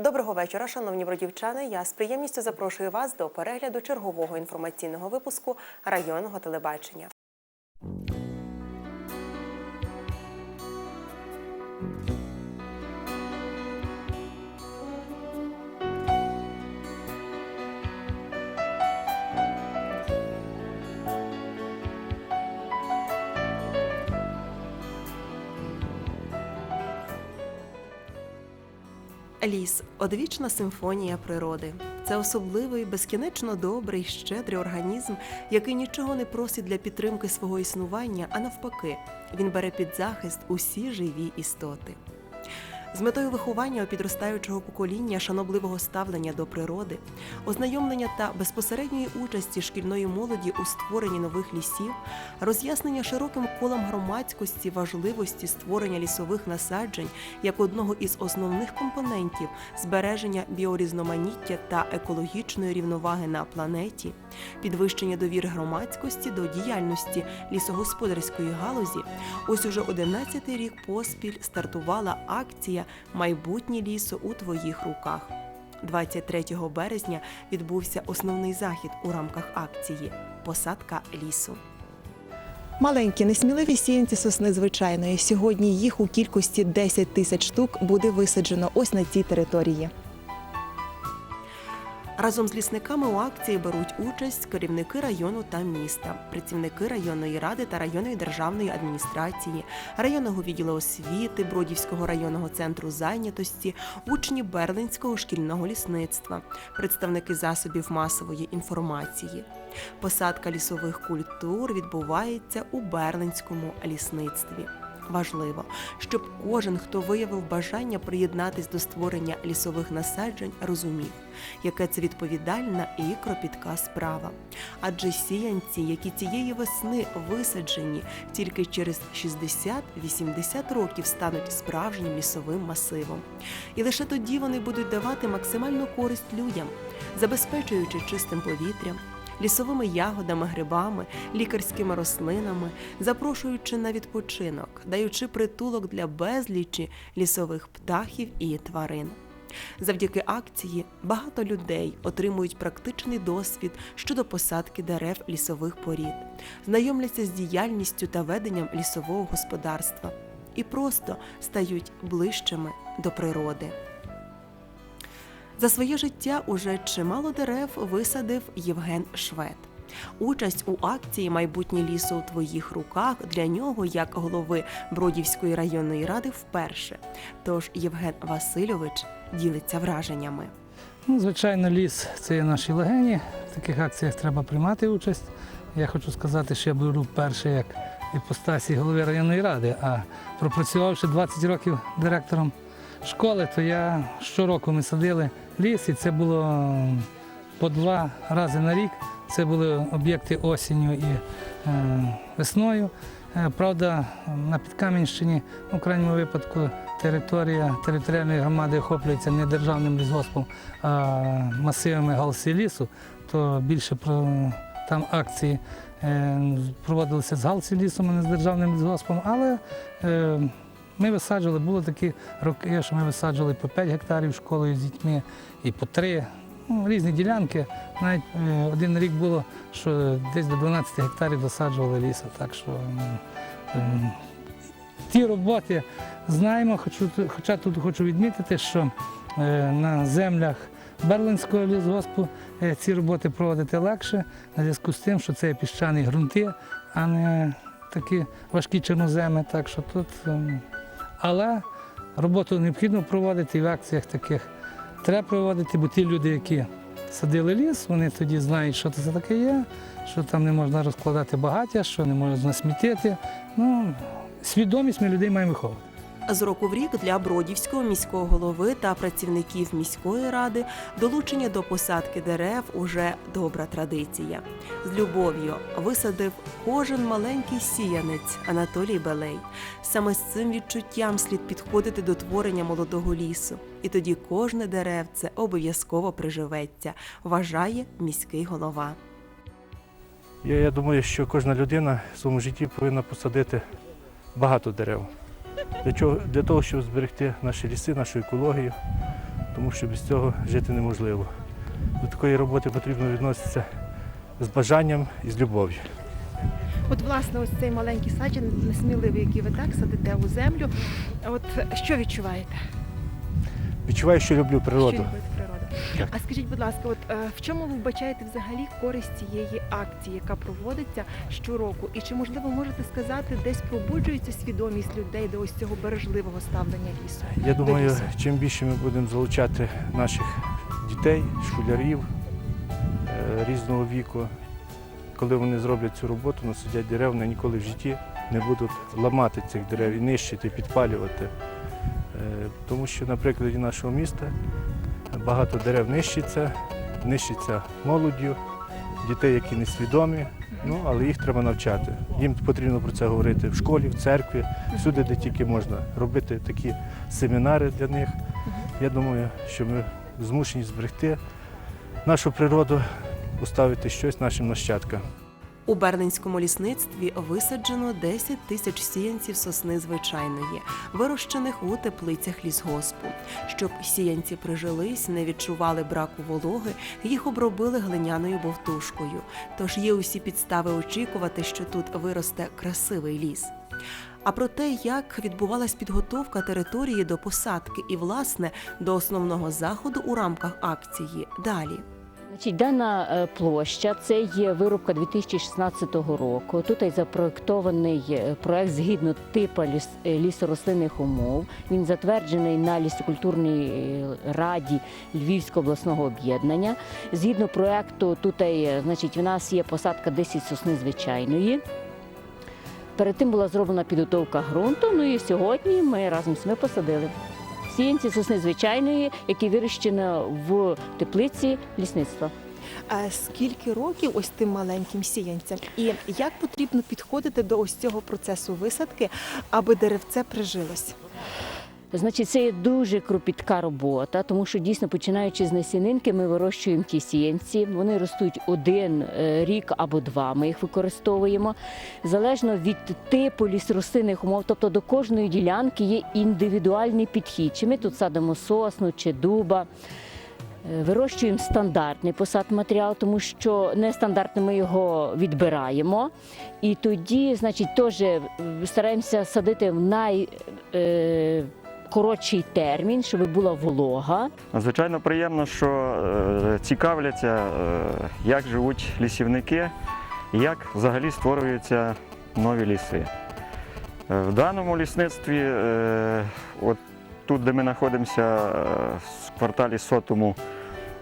Доброго вечора, шановні бродівчани. Я з приємністю запрошую вас до перегляду чергового інформаційного випуску районного телебачення. Ліс одвічна симфонія природи. Це особливий, безкінечно добрий, щедрий організм, який нічого не просить для підтримки свого існування, а навпаки, він бере під захист усі живі істоти. З метою виховання у підростаючого покоління шанобливого ставлення до природи, ознайомлення та безпосередньої участі шкільної молоді у створенні нових лісів, роз'яснення широким колам громадськості важливості створення лісових насаджень як одного із основних компонентів збереження біорізноманіття та екологічної рівноваги на планеті, підвищення довіри громадськості до діяльності лісогосподарської галузі, ось уже 11-й рік поспіль стартувала акція Майбутнє лісу у твоїх руках. 23 березня відбувся основний захід у рамках акції Посадка лісу. Маленькі несміливі сіянці сосни звичайної. Сьогодні їх у кількості 10 тисяч штук буде висаджено ось на цій території. Разом з лісниками у акції беруть участь керівники району та міста, працівники районної ради та районної державної адміністрації, районного відділу освіти, Бродівського районного центру зайнятості, учні Берлинського шкільного лісництва, представники засобів масової інформації. Посадка лісових культур відбувається у Берлинському лісництві. Важливо, щоб кожен, хто виявив бажання приєднатись до створення лісових насаджень, розумів, яке це відповідальна і кропітка справа. Адже сіянці, які цієї весни висаджені, тільки через 60-80 років стануть справжнім лісовим масивом. І лише тоді вони будуть давати максимальну користь людям, забезпечуючи чистим повітрям, лісовими ягодами, грибами, лікарськими рослинами, запрошуючи на відпочинок, даючи притулок для безлічі лісових птахів і тварин. Завдяки акції багато людей отримують практичний досвід щодо посадки дерев лісових порід, знайомляться з діяльністю та веденням лісового господарства і просто стають ближчими до природи. За своє життя уже чимало дерев висадив Євген Швед. Участь у акції Майбутнє лісу у твоїх руках для нього, як голови Бродівської районної ради, вперше. Тож Євген Васильович ділиться враженнями. Ну, звичайно, ліс це є наші легені. В таких акціях треба приймати участь. Я хочу сказати, що я беру вперше як іпостасі голови районної ради, а пропрацювавши 20 років директором школи, то я щороку ми садили ліс, і це було по два рази на рік. Це були об'єкти осінню і е, весною. Е, Правда, на Підкам'янщині, в крайньому випадку, територія територіальної громади охоплюється не державним лісгоспом, а масивами галсі лісу, то більше про там акції е, проводилися з галсі лісом, а не з державним лісгоспом. Але ми висаджували, були такі роки, що ми висаджували по 5 гектарів школою з дітьми і по 3. Ну, різні ділянки. Навіть е, один рік було, що десь до 12 гектарів досаджували лісу. Так що ті роботи знаємо, хоча тут хочу відмітити, що е, на землях Берлинського лісгоспу е, ці роботи проводити легше, на зв'язку з тим, що це піщані ґрунти, а не такі важкі чорноземи. Так що тут, але роботу необхідно проводити в акціях таких треба проводити, бо ті люди, які садили ліс, вони тоді знають, що це таке є, що там не можна розкладати багаття, що не можна смітити. Ну, свідомість ми людей маємо виховувати. З року в рік для Бродівського міського голови та працівників міської ради долучення до посадки дерев уже добра традиція. З любов'ю висадив кожен маленький сіянець Анатолій Белей. Саме з цим відчуттям слід підходити до творення молодого лісу. І тоді кожне деревце обов'язково приживеться, вважає міський голова. Я, я думаю, що кожна людина в своєму житті повинна посадити багато дерев. Для, чого? Для того, щоб зберегти наші ліси, нашу екологію. тому що без цього жити неможливо. До такої роботи потрібно відноситися з бажанням і з любов'ю. От, власне, ось цей маленький саджан несміливий, який ви так садите у землю. От що відчуваєте? Відчуваю, що люблю Що природу. Так. А скажіть, будь ласка, от в чому ви вбачаєте взагалі користь цієї акції, яка проводиться щороку? І чи можливо можете сказати, десь пробуджується свідомість людей до ось цього бережливого ставлення лісу? Я думаю, лісу? чим більше ми будемо залучати наших дітей, школярів е, різного віку, коли вони зроблять цю роботу, насадять дерев, вони ніколи в житті не будуть ламати цих дерев і нищити, підпалювати. Е, Тому що на прикладі нашого міста багато дерев нищиться, нищиться молоддю, дітей, які несвідомі, ну, але їх треба навчати. Їм потрібно про це говорити в школі, в церкві, всюди, де тільки можна, робити такі семінари для них. Я думаю, що ми змушені зберегти нашу природу, поставити щось нашим нащадкам. У Бернинському лісництві висаджено 10 тисяч сіянців сосни звичайної, вирощених у теплицях лісгоспу. Щоб сіянці прижились, не відчували браку вологи, їх обробили глиняною бовтушкою. Тож є усі підстави очікувати, що тут виросте красивий ліс. А про те, як відбувалась підготовка території до посадки і, власне, до основного заходу у рамках акції далі. Значить, дана е, площа це є вирубка 2016 року. Тут і запроектований е, проект згідно типу ліс, е, лісорослинних умов. Він затверджений на лісокультурній раді Львівського обласного об'єднання. Згідно проекту, тут значить, в нас є посадка 10 сосни звичайної. Перед тим була зроблена підготовка ґрунту. Ну і сьогодні ми разом з ними посадили. Сіянці сосни звичайної, які вирощено в теплиці лісництва. А скільки років ось тим маленьким сіянцям? І як потрібно підходити до ось цього процесу висадки, аби деревце прижилось? Значить, це є дуже кропітка робота, тому що дійсно починаючи з насінинки, ми вирощуємо ті сіянці. Вони ростуть один е, рік або два. Ми їх використовуємо залежно від типу лісрослинних умов. Тобто до кожної ділянки є індивідуальний підхід. Чи ми тут садимо сосну чи дуба. Е, Вирощуємо стандартний посадматеріал, тому що нестандартний ми його відбираємо. І тоді, значить, теж е, стараємося садити в най. Коротший термін, щоб була волога. Звичайно, приємно, що е, цікавляться, е, як живуть лісівники як взагалі створюються нові ліси. Е, В даному лісництві, от тут, де ми знаходимося, в кварталі Сотому,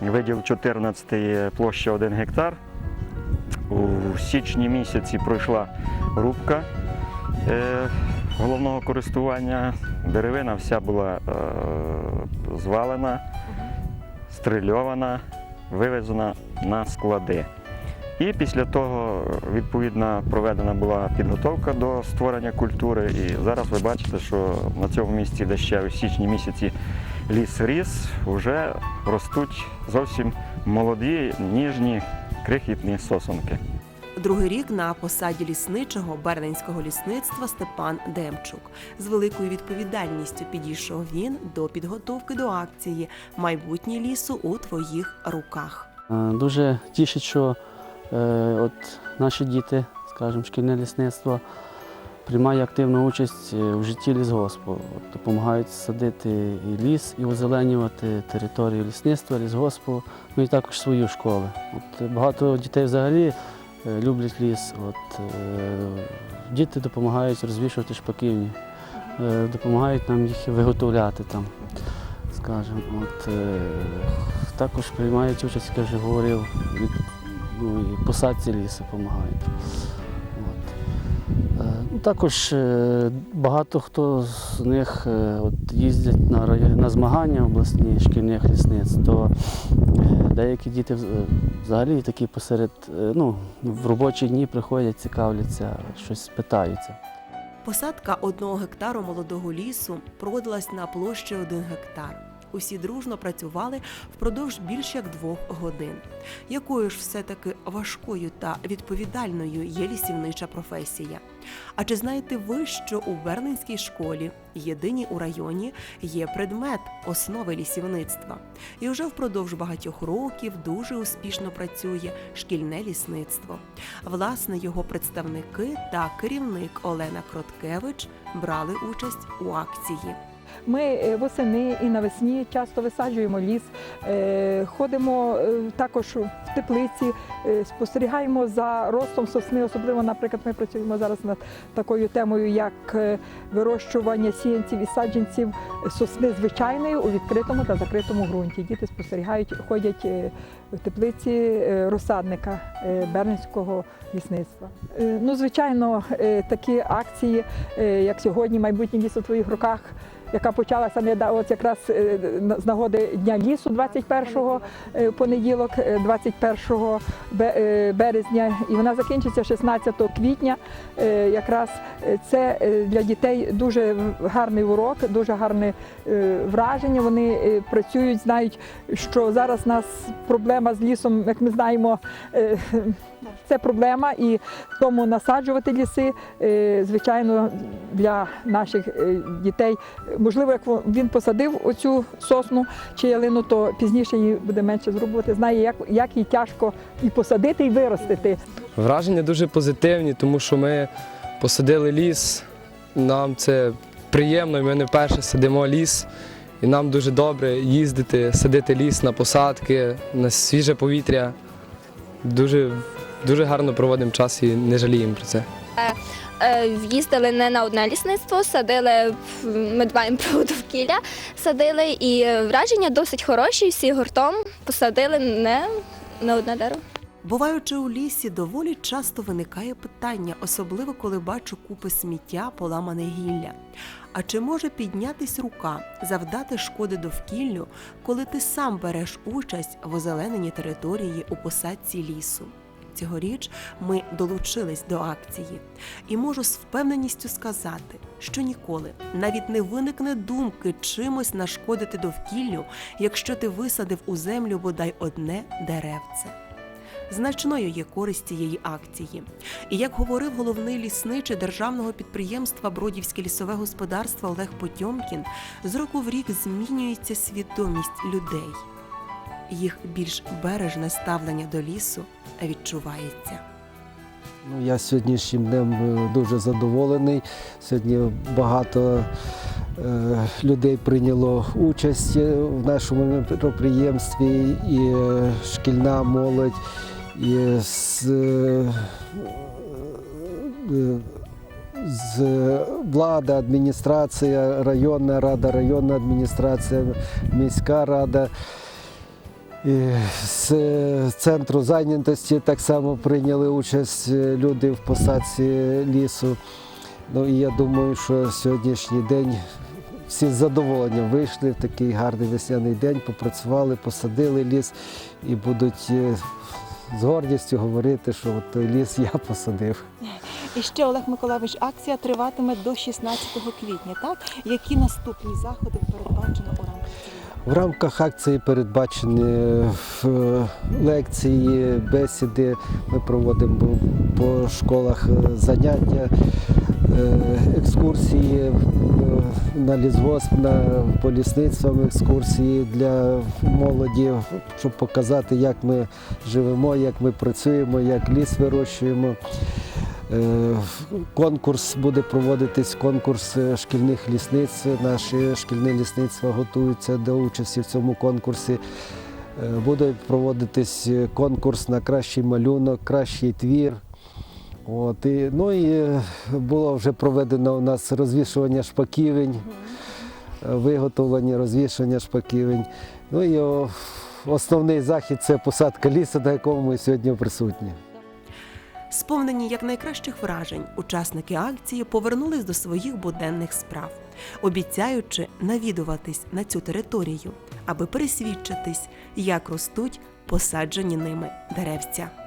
виділ 14 площа 1 гектар. У січні місяці пройшла рубка головного користування. Деревина вся була е, звалена, стрильована, вивезена на склади. І після того, відповідно, проведена була підготовка до створення культури. І зараз ви бачите, що на цьому місці, де ще у січні місяці ліс ріс, вже ростуть зовсім молоді, ніжні, крихітні сосонки. Другий рік на посаді лісничого берненського лісництва Степан Демчук. З великою відповідальністю підійшов він до підготовки до акції Майбутнє лісу у твоїх руках. Е, Дуже тішить, що е, от наші діти, скажімо, шкільне лісництво приймає активну участь е, в житті лісгоспу. От, допомагають садити і ліс, і озеленювати територію лісництва, лісгоспу, ну і також свою школу. От, е, багато дітей взагалі е, люблять ліс. От, е, діти допомагають розвішувати шпаківні, е, допомагають нам їх виготовляти там. Скажімо, от, е, також приймають участь, як я вже говорив, від, ну, і посадці лісу допомагають. Е, Ну, також е, багато хто з них е, от, їздять на, на змагання обласні шкільних лісниць, то е, деякі діти взагалі такі посеред, е, ну, в робочі дні приходять, цікавляться, щось питаються. Посадка одного гектару молодого лісу проводилась на площі один гектар. Усі дружно працювали впродовж більш як двох годин. Якою ж все-таки важкою та відповідальною є лісівнича професія? А чи знаєте ви, що у Берлинській школі, єдиній у районі, є предмет основи лісівництва? І вже впродовж багатьох років дуже успішно працює шкільне лісництво. Власне, його представники та керівник Олена Кроткевич брали участь у акції. Ми е, восени і навесні часто висаджуємо ліс, е, ходимо е, також в теплиці, спостерігаємо за ростом сосни. Особливо, наприклад, ми працюємо зараз над такою темою, як вирощування сіянців і саджанців сосни звичайної у відкритому та закритому ґрунті. Діти спостерігають, ходять в теплиці розсадника Бернського лісництва. Ну, звичайно, такі акції, як сьогодні, майбутнє ліс у твоїх руках яка почалася недавно, от якраз е, з нагоди Дня лісу 21 е, понеділок, е, 21 бе- е, березня, і вона закінчиться 16 квітня. Якраз це для дітей дуже гарний урок, дуже гарне враження. Вони працюють, знають, що зараз у нас проблема з лісом, як ми знаємо. Це проблема, і тому насаджувати ліси, е, звичайно, для наших е, дітей можливо, як він посадив оцю сосну чи ялину, то пізніше її буде менше зрубувати. Знає, як, як їй тяжко і посадити, і виростити. Враження дуже позитивні, тому що ми посадили ліс. Нам це приємно, ми не вперше садимо ліс. І нам дуже добре їздити, садити ліс на посадки, на свіже повітря. Дуже, дуже гарно проводимо час і не жаліємо про це. Е, Їздили не на одне лісництво, садили ми дбаємо про довкілля, садили і е, враження досить хороші. Всі гуртом посадили не на одне дерево. Буваючи у лісі, доволі часто виникає питання, особливо коли бачу купи сміття, поламане гілля. А чи може піднятись рука, завдати шкоди довкіллю, коли ти сам береш участь в озелененні території у посадці лісу? Цьогоріч ми долучились до акції, і можу з впевненістю сказати, що ніколи навіть не виникне думки чимось нашкодити довкіллю, якщо ти висадив у землю бодай одне деревце. Значною є користь цієї акції. І як говорив головний лісничий державного підприємства Бродівське лісове господарство Олег Потьомкін, з року в рік змінюється свідомість людей. Їх більш бережне ставлення до лісу відчувається. Ну, я сьогоднішнім днем е, дуже задоволений. Сьогодні багато е, людей прийняло участь е, в нашому мероприємстві, і шкільна молодь, і з, з влада, адміністрація, районна рада, районна адміністрація, міська рада. З е, центру зайнятості так само прийняли участь е, люди в посадці лісу. Ну і я думаю, що сьогоднішній день всі з задоволенням вийшли в такий гарний весняний день, попрацювали, посадили ліс і будуть е, з гордістю говорити, що от той ліс я посадив. І ще Олег Миколайович, акція триватиме до 16 квітня. Так які наступні заходи передбачено у рамках? В рамках акції передбачені е, лекції, бесіди. Ми проводимо по школах е, заняття, е, екскурсії на лісгосп, на по лісництвам екскурсії для молоді, щоб показати, як ми живемо, як ми працюємо, як ліс вирощуємо. Е, Конкурс буде проводитись конкурс е, шкільних лісниць. Наші шкільні лісництва готуються до участі в цьому конкурсі. Е, Буде проводитись конкурс на кращий малюнок, кращий твір. От, і, ну і було вже проведено у нас розвішування шпаківень, виготовлення, розвішування шпаківень. Ну і основний захід це посадка лісу, на якому ми сьогодні присутні. Сповнені якнайкращих вражень, учасники акції повернулись до своїх буденних справ, обіцяючи навідуватись на цю територію, аби пересвідчитись, як ростуть посаджені ними деревця.